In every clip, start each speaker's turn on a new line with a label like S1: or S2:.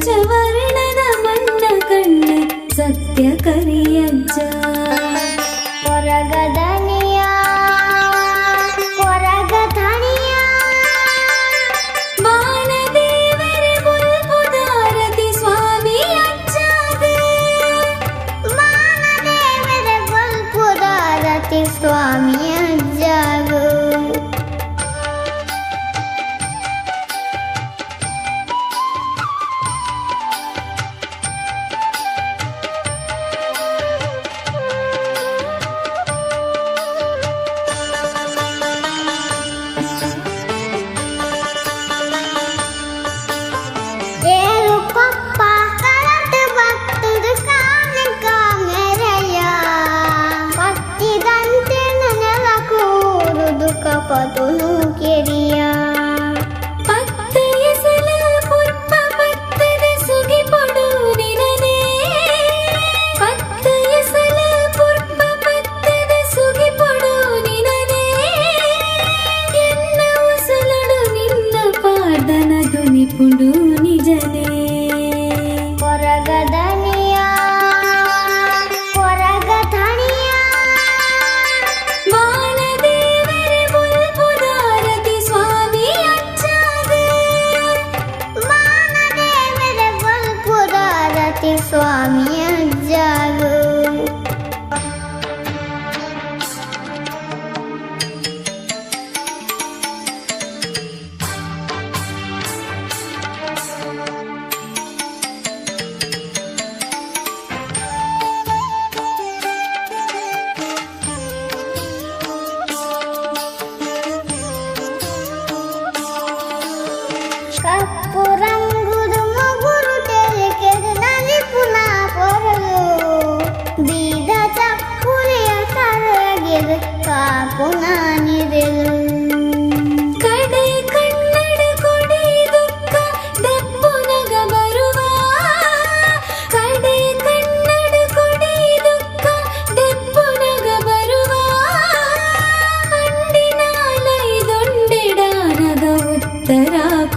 S1: 最温
S2: 柔。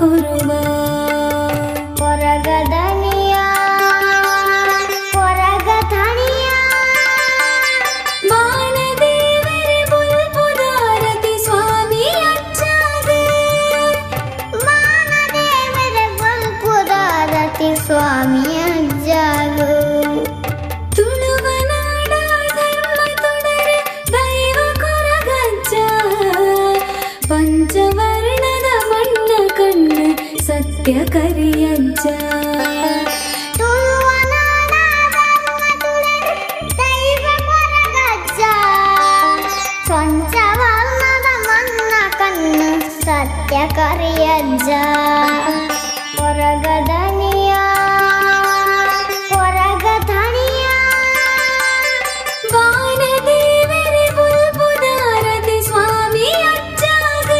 S2: కురువా పొరగదనియా పొరగదనియా. మానదేవరి బుల్పుదారతి స్వామి అచ్చాదే స్వామి ಸತ್ಯ ಕರಿಯಜ್ಜ
S1: ಕೊರಗದನಿಯ ಕೊರಗಧನಿಯ
S2: ಬಾಲದೇವರ ಬುಲ್ಬುದಾರತಿ ಸ್ವಾಮಿ ಅಜ್ಜಾಗ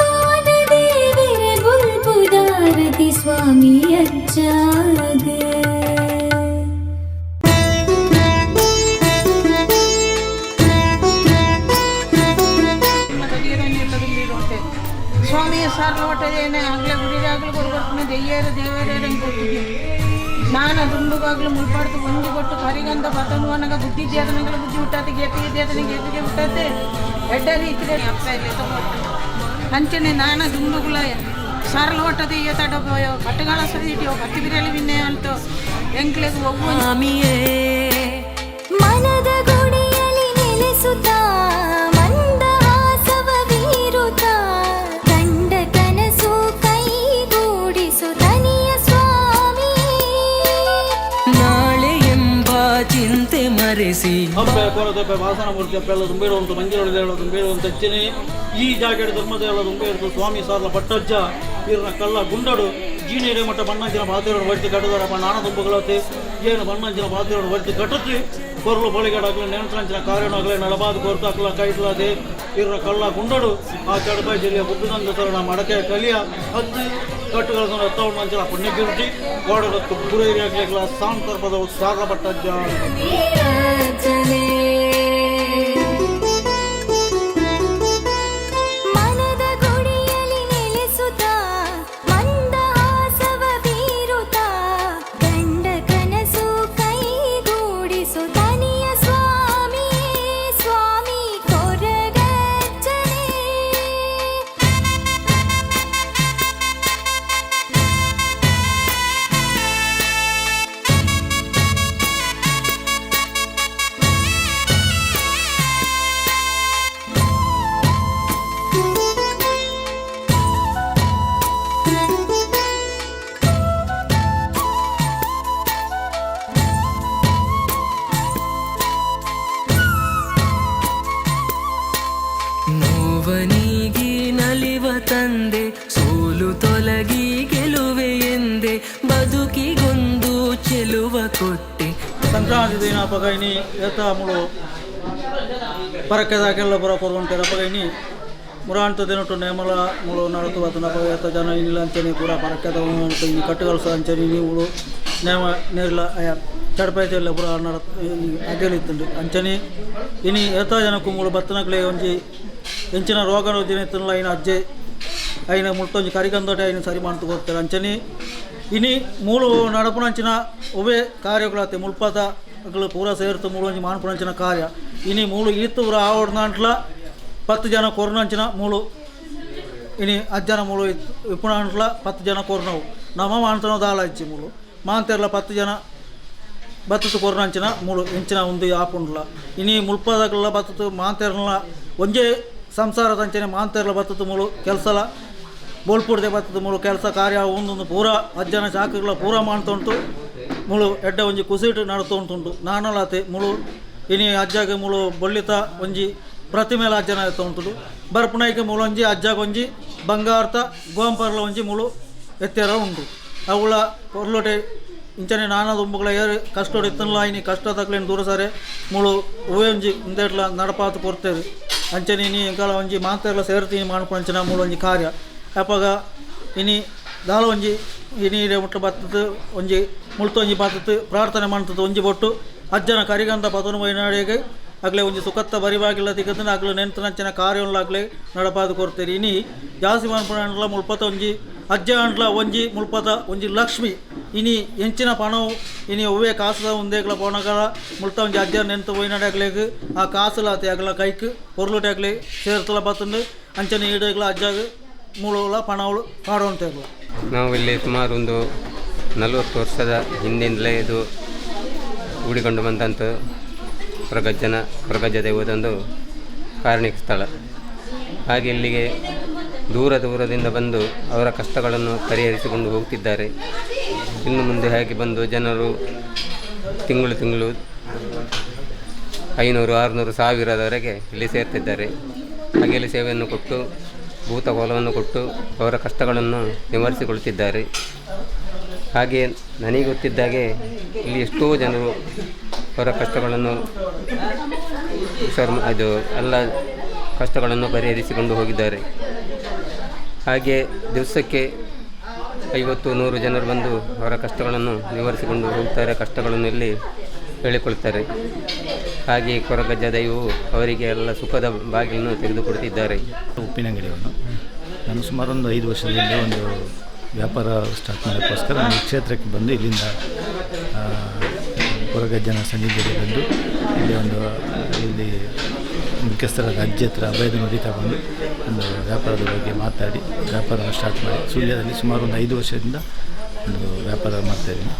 S2: ಬಾಲದೇವರ ಬುಲ್ಬುದಾರತಿ ಸ್ವಾಮಿ
S3: ದುಂಡುಗಾಗ್ಲು ಮುಳ್ಪಾಡ್ತು ಒಂದು ಕೊಟ್ಟು ಕರಿಗಂಧ ಬತನುವನಗ ಬುದ್ಧಿದ್ದೆ ನಂಗೆ ಬುದ್ಧಿ ಹುಟ್ಟಾತಿ ಗೆಪ್ಪಿದ್ದೆ ಅದನ್ನ ಗೆಪ್ಪಿಗೆ ಹುಟ್ಟಾತೆ. ಎಡ್ಡರಿ ಇತ್ತಿದೆ ಅಪ್ಪ ಇಲ್ಲಿ ಅಂಚನೆ ನಾನ ದುಂಡುಗುಲ ಸಾರಲ್ ಹೊಟ್ಟದೆ ಇಯ್ಯ ತಡ ಕಟ್ಟುಗಳ ಸರಿ ಇಟ್ಟಿಯೋ ಕತ್ತಿ ಬಿರಿಯಲಿ ಬಿನ್ನೆ ಅಂತ ಎಂಕ್ಲೆಗೆ
S2: ಹೋಗುವ ಮನದ ಗುಡಿಯಲ್ಲಿ ನೆಲೆಸುತ್ತ
S4: ಮರೆಸಿ
S5: ಹಂಪೆ ಕೊರತೆಪ್ಪೆ ವಾಸನ ಮೂರ್ತಿ ಅಪ್ಪ ಎಲ್ಲ ತುಂಬ ಇರುವಂಥ ಮಂಜಿರೊಳಗೆ ಹೇಳೋ ತುಂಬ ಇರುವಂಥ ಹೆಚ್ಚಿನ ಈ ಜಾಗದ ಧರ್ಮದ ಎಲ್ಲ ತುಂಬ ಇರ್ತದೆ ಸ್ವಾಮಿ ಸಾರ್ಲ ಪಟ್ಟಜ್ಜ ಇರ್ನ ಕಳ್ಳ ಗುಂಡಡು ಜೀನೇರೆ ಮಟ್ಟ ಬಣ್ಣಂಚಿನ ಬಾತಿರೋಡು ಒಟ್ಟು ಕಟ್ಟದಾರಪ್ಪ ನಾಣ ತುಂಬಗಳತ್ತೆ ಏನು ಬಣ್ಣಂಚಿನ ಬಾತಿರೋಡು ಒಟ್ಟು ಕಟ್ಟತ್ರಿ ಕೊರಲು ಬಳಿಗಡಾಗಲಿ ನೆಂಟ್ರಂಚಿನ ಕಾರ್ಯನಾಗಲಿ ನಡಬಾದ ಕೊರ್ತು ಹಾಕ್ಲ, ಕೈಟ್ಲಾದೆ. ಇರ್ನ ಕಳ್ಳ ಗುಂಡಡು, ಆ ಕಡಬ ಜಿಲ್ಲೆಯ ಬುದ್ಧನಂದ ತರಣ, ಮಡಕೆ ಕಲಿಯ, ಹತ್ತು ಕಟ್ಟುಗಳ ಹತ್ತವಳು ಮಂಚಿನ ಪುಣ್ಯಗಿರುಟಿ ಗೋಡಗತ್ತು ಗುರೇರಿ ಆಗ್ಲಿಲ್ಲ ಸಾಂತರ್ಪದ ಸಾಗ ಪಟ್ಟಜ್ಜ ಸಂಕ್ರಾಂತಿ ದಿನ ಪಗ ಇನಿ ಏತ ಮುಳು ಪರಕ್ಕೆದಾಗೆಲ್ಲ ಬರ ಕೊರ್ಗೊಂಟೆ ಪಗ ಇನಿ ಮುರಾಂತ ದಿನಟ್ಟು ನೇಮಲ ಮುಳು ನಡತು ಅತನ ಪಗ ಏತ ಜನ ಇನ್ನಿಲ್ಲ ಅಂಚನೆ ಪೂರ ಪರಕ್ಕೆದ ಇನಿ ಕಟ್ಟುಗಲ್ಸ ಅಂಚನೆ ಇನಿ ಮುಳು ನೇಮ ನೇರಿಲ ಅಯ ಚಡಪೈತೆಲ್ಲ ಪೂರ ನಡ ಅಗೆಲಿತ್ತುಂಡು ಅಂಚನೆ ಇನಿ ಏತ ಜನಕ್ಕೂ ಮುಳು ಬತ್ತನಕ್ಲೆ ಒಂಜಿ ಎಂಚಿನ ರೋಗ ರುಜಿನ ತಿನ್ನಲ ಇನ ಅಜ್ಜೆ అయిన ముట్టొంచి కరిగందోటి అయిన సరి మంతు కొత్తారు అంచని ఇని మూడు నడపనంచిన ఉవే కార్యకులతే ముల్పత ಅಗಳು ಪೂರ ಸೇರ್ತು ಮೂಳು ಮಾನ್ಪುಣಂಚಿನ ಕಾರ್ಯ ಇನಿ ಮೂಳು ಈತು ಆವಡ ದಾಂಟ್ಲ ಪತ್ತು ಜನ ಕೊರ್ನಂಚಿನ ಮೂಳು ಇನಿ ಅಜ್ಜನ ಮೂಳು ಇಪ್ಪುಣಂಟ್ಲ ಪತ್ತು ಜನ ಕೊರ್ನವು ನಮ್ಮ ಮಾನ್ತನ ದಾಳ ಇಚ್ಚಿ ಮೂಳು ಮಾಂತೆರ್ಲ ಪತ್ತು ಜನ ಬತ್ತತು ಕೊರ್ನಂಚಿನ ಮೂಳು ಇಂಚಿನ ಒಂದು ಆಪುಂಡ್ಲ ಇನಿ ಮುಲ್ಪದಗಲ್ಲ ಬತ್ತತು ಮಾಂತೆರ್ಲ ಒಂಜೇ ಸಂಸಾರದ ಅಂಚನೆ ಮಾಂತೆರ್ಲ ಬತ್ತತು ಮೂಳು ಕೆಲಸಲ ಬೋಲ್ಪುಡ್ದೆ ಬತ್ತದು ಮೂಳು ಕೆಲಸ ಕಾರ್ಯ ಒಂದೊಂದು ಪೂರ ಅಜ್ಜನ ಶಾಖಗಳ ಪೂರ ಮಾಡ್ತುಂಟು ಮುಳು ಎಡ್ಡ ಒಂಜಿ ಕುಸಿಟು ನಡತು ಉಂಟುಂಟು ನಾನಲಾತೆ ಮುಳು, ಇನಿ ಅಜ್ಜಾಗೆ ಮುಳು ಬೊಳ್ಳಿತ ಒಂಜಿ ಪ್ರತಿಮೆಲ ಅಜ್ಜನ ಎತ್ತ ಉಂಟುಡು ಬರ್ಪುನೈಕೆ ಮುಳು ಒಂಜಿ, ಅಜ್ಜಾಗ ಒಂಜಿ, ಬಂಗಾರ್ತ, ಗೋಂಪರ್ಲ ಒಂಜಿ ಮುಳು ಎತ್ತೆರ ಉಂಟು. ಅವುಳ ಕೊರ್ಲೋಟೆ ಇಂಚನೆ ನಾನಾ ದುಂಬುಗಳ ಏರಿ ಕಷ್ಟ ಇತ್ತಲ್ಲ ಇನಿ ಕಷ್ಟ ತಕ್ಲೇನು ದೂರ ಸರೆ ಮುಳು ಹೂವೆ ಒಂಜಿ ಇಂದೆಟ್ಲ ನಡಪಾತು ಕೊರ್ತೇವೆ. ಅಂಚನೆ ಇನಿ ಇಂಕಾಲ ಒಂಜಿ ಮಾತೆರ್ಲ ಸೇರ್ತೀನಿ ಅಂಚನ ಮುಳು ಒಂಜಿ ಕಾರ್ಯ. ಅಪ್ಪಾಗ ಇನಿ ದಾಳ ಒಂಜಿ ಇನಿ ಮುಟ್ಟ ಬತ್ತದು ಒಂಜಿ ಮುಳ್ತೊಂಜಿ ಬತ್ತದು ಪ್ರಾರ್ಥನೆ ಮಾಡ್ತದ್ದು ಒಂಜಿ ಬೊಟ್ಟು. ಅಜ್ಜನ ಕರಿಗಂತ ಪತನು ಮೈನಾಡಿಗೆ ಆಗಲೇ ಒಂಜಿ ಸುಖತ್ತ ಬರಿವಾಗಿಲ್ಲ ತಿಕ್ಕದ ಆಗಲೇ ನೆಂತನಂಚಿನ ಕಾರ್ಯಗಳಾಗಲೇ ನಡಪಾದು ಕೊಡ್ತೀರಿ ಇನಿ ಜಾಸ್ತಿ ಮಾಡ್ಕೊಂಡ್ಲ ಮುಳ್ಪತ ಒಂಜಿ, ಅಜ್ಜ ಅಂಡ್ಲ ಒಂಜಿ ಮುಳ್ಪತ ಒಂಜಿ ಲಕ್ಷ್ಮಿ. ಇನಿ ಹೆಂಚಿನ ಪಣವು, ಇನಿ ಒವ್ವೇ ಕಾಸದ ಒಂದೇಗ್ಲ ಪೋಣಗಳ, ಮುಳ್ತ ಒಂಜಿ ಅಜ್ಜ ನೆಂತು ಬೈನಾಡಾಗ್ಲೇಗ್ ಆ ಕಾಸಲ ತೆಗಲ ಕೈಕ್ ಪೊರ್ಲುಟಾಗ್ಲಿ ಸೇರ್ತಲ ಬತ್ತಂದು ಅಂಚನೆ ಈಡಾಗ್ಲ ಅಜ್ಜಾಗ ಮೂಳುಗಳ ಪಣಗಳು ಕಾಡುವಂಥದ್ದು
S6: ನಾವು ಇಲ್ಲಿ ಸುಮಾರು ಒಂದು ನಲವತ್ತು ವರ್ಷದ ಹಿಂದಿಂದಲೇ ಇದು ಹೂಡಿಕೊಂಡು ಬಂದಂಥ ಪ್ರಗಜ್ಜನ ಪ್ರಗಜ್ಜ ದೈವದೊಂದು ಕಾರ್ಣಿಕ ಸ್ಥಳ. ಹಾಗೆ ಇಲ್ಲಿಗೆ ದೂರ ದೂರದಿಂದ ಬಂದು ಅವರ ಕಷ್ಟಗಳನ್ನು ಪರಿಹರಿಸಿಕೊಂಡು ಹೋಗ್ತಿದ್ದಾರೆ. ಇನ್ನು ಮುಂದೆ ಹಾಗೆ ಬಂದು ಜನರು ತಿಂಗಳು ತಿಂಗಳು ಐನೂರು, ಆರುನೂರು, ಸಾವಿರದವರೆಗೆ ಇಲ್ಲಿ ಸೇರ್ತಿದ್ದಾರೆ. ಹಾಗೆ ಇಲ್ಲಿ ಸೇವೆಯನ್ನು ಕೊಟ್ಟು ಭೂತಕೋಲವನ್ನು ಕೊಟ್ಟು ಅವರ ಕಷ್ಟಗಳನ್ನು ನಿವಾರಿಸಿಕೊಳ್ಳುತ್ತಿದ್ದಾರೆ ಹಾಗೆ ನನಗೆ ಗೊತ್ತಿದ್ದಾಗೆ ಇಲ್ಲಿ ಎಷ್ಟೋ ಜನರು ಅವರ ಕಷ್ಟಗಳನ್ನು ಸರ್ ಅದು ಎಲ್ಲ ಕಷ್ಟಗಳನ್ನು ಪರಿಹರಿಸಿಕೊಂಡು ಹೋಗಿದ್ದಾರೆ. ಹಾಗೆ ದಿವಸಕ್ಕೆ ಐವತ್ತು ನೂರು ಜನರು ಬಂದು ಅವರ ಕಷ್ಟಗಳನ್ನು ನಿವಾರಿಸಿಕೊಂಡು ಹೋಗ್ತಾರೆ, ಕಷ್ಟಗಳನ್ನು ಇಲ್ಲಿ ಹೇಳಿಕೊಳ್ತಾರೆ. ಹಾಗೆ ಕೊರಗಜ್ಜ ದೈವವು ಅವರಿಗೆ ಎಲ್ಲ ಸುಖದ ಬಾಗಿಲನ್ನು ತೆಗೆದುಕೊಡ್ತಿದ್ದಾರೆ
S7: ಉಪ್ಪಿನಂಗಡಿಯನ್ನು ನಾನು ಸುಮಾರು ಒಂದು ಐದು ವರ್ಷದಿಂದ ಒಂದು ವ್ಯಾಪಾರ ಸ್ಟಾರ್ಟ್ ಮಾಡೋಕ್ಕೋಸ್ಕರ ನಾನು ಕ್ಷೇತ್ರಕ್ಕೆ ಬಂದು ಇಲ್ಲಿಂದ ಕೊರಗಜ್ಜನ ಸನ್ನಿಧಿಯಲ್ಲಿ ಬಂದು ಇಲ್ಲಿ ಒಂದು, ಇಲ್ಲಿ ಮುಖ್ಯಸ್ಥರ ರಾಜ್ಯ ಹತ್ರ ಅಭಯದ ನುಡಿ ತಗೊಂಡು ಒಂದು ವ್ಯಾಪಾರದ ಬಗ್ಗೆ ಮಾತಾಡಿ ವ್ಯಾಪಾರವನ್ನು ಸ್ಟಾರ್ಟ್ ಮಾಡಿ. ಸುಳ್ಯದಲ್ಲಿ ಸುಮಾರು ಒಂದು ಐದು ವರ್ಷದಿಂದ ಒಂದು ವ್ಯಾಪಾರ ಮಾಡ್ತಾಯಿದ್ದೀನಿ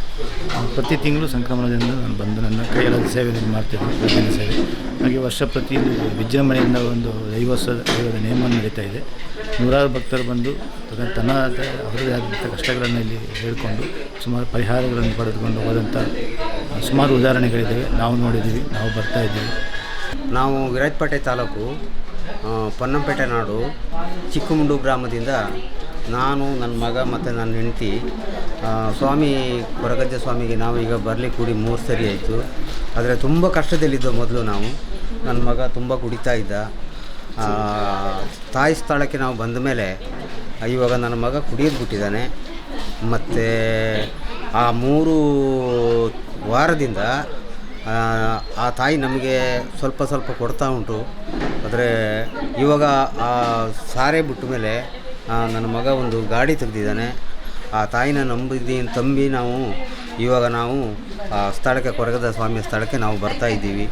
S7: ಪ್ರತಿ ತಿಂಗಳು ಸಂಕ್ರಮಣದಿಂದ ನಾನು ಬಂದು ನನ್ನ ಕೈಯಲ್ಲಾದ ಸೇವೆಯನ್ನು ಮಾಡ್ತಿದ್ದೀನಿ ಪ್ರತಿದಿನ ಸೇವೆ. ಹಾಗೆ ವರ್ಷ ಪ್ರತಿ ವಿಜೃಂಭಣೆಯಿಂದ ಒಂದು ದೈವೋತ್ಸವ ದೈವದ ನೇಮ ನಡೀತಾ ಇದೆ. ನೂರಾರು ಭಕ್ತರು ಬಂದು ತನ್ನ ಅವರದೇ ಆದಂಥ ಕಷ್ಟಗಳನ್ನು ಇಲ್ಲಿ ಹೇಳ್ಕೊಂಡು, ಸುಮಾರು ಪರಿಹಾರಗಳನ್ನು ಪಡೆದುಕೊಂಡು ಹೋದಂಥ ಸುಮಾರು ಉದಾಹರಣೆಗಳಿದ್ದಾವೆ. ನಾವು ನೋಡಿದ್ದೀವಿ, ನಾವು ಬರ್ತಾ ಇದ್ದೀವಿ.
S8: ನಾವು ವಿರಾಜಪೇಟೆ ತಾಲೂಕು ಪೊನ್ನಂಪೇಟೆ ನಾಡು ಚಿಕ್ಕಮುಂಡು ಗ್ರಾಮದಿಂದ ನಾನು ನನ್ನ ಮಗ ಮತ್ತು ನನ್ನ ಹೆಂಡತಿ ಸ್ವಾಮಿ ಕೊರಗಜ್ಜ ಸ್ವಾಮಿಗೆ ನಾವು ಈಗ ಬರಲಿ ಕೂಡಿ ಮೂರು ಸರಿ ಆಯಿತು. ಆದರೆ ತುಂಬ ಕಷ್ಟದಲ್ಲಿದ್ದ ಮೊದಲು ನಾವು. ನನ್ನ ಮಗ ತುಂಬ ಕುಡಿತಾ ಇದ್ದ. ತಾಯಿ ಸ್ಥಳಕ್ಕೆ ನಾವು ಬಂದ ಮೇಲೆ ಇವಾಗ ನನ್ನ ಮಗ ಕುಡಿಯೋದು ಬಿಟ್ಟಿದ್ದಾನೆ. ಮತ್ತು ಆ ಮೂರು ವಾರದಿಂದ ಆ, ತಾಯಿ ನಮಗೆ ಸ್ವಲ್ಪ ಸ್ವಲ್ಪ ಕೊಡ್ತಾ ಉಂಟು. ಆದರೆ ಇವಾಗ ಆ ಸಾರೆ ಬಿಟ್ಟ ಮೇಲೆ ನನ್ನ ಮಗ ಒಂದು ಗಾಡಿ ತೆಗೆದಿದ್ದಾನೆ. ಆ ತಾಯಿನ ನಂಬಿದ್ದೀನಿ ತಂಬಿ ನಾವು ಇವಾಗ ನಾವು, ಆ, ಸ್ಥಳಕ್ಕೆ, ಕೊರಗದ ಸ್ವಾಮಿಯ ಸ್ಥಳಕ್ಕೆ ನಾವು ಬರ್ತಾ ಇದ್ದೀವಿ.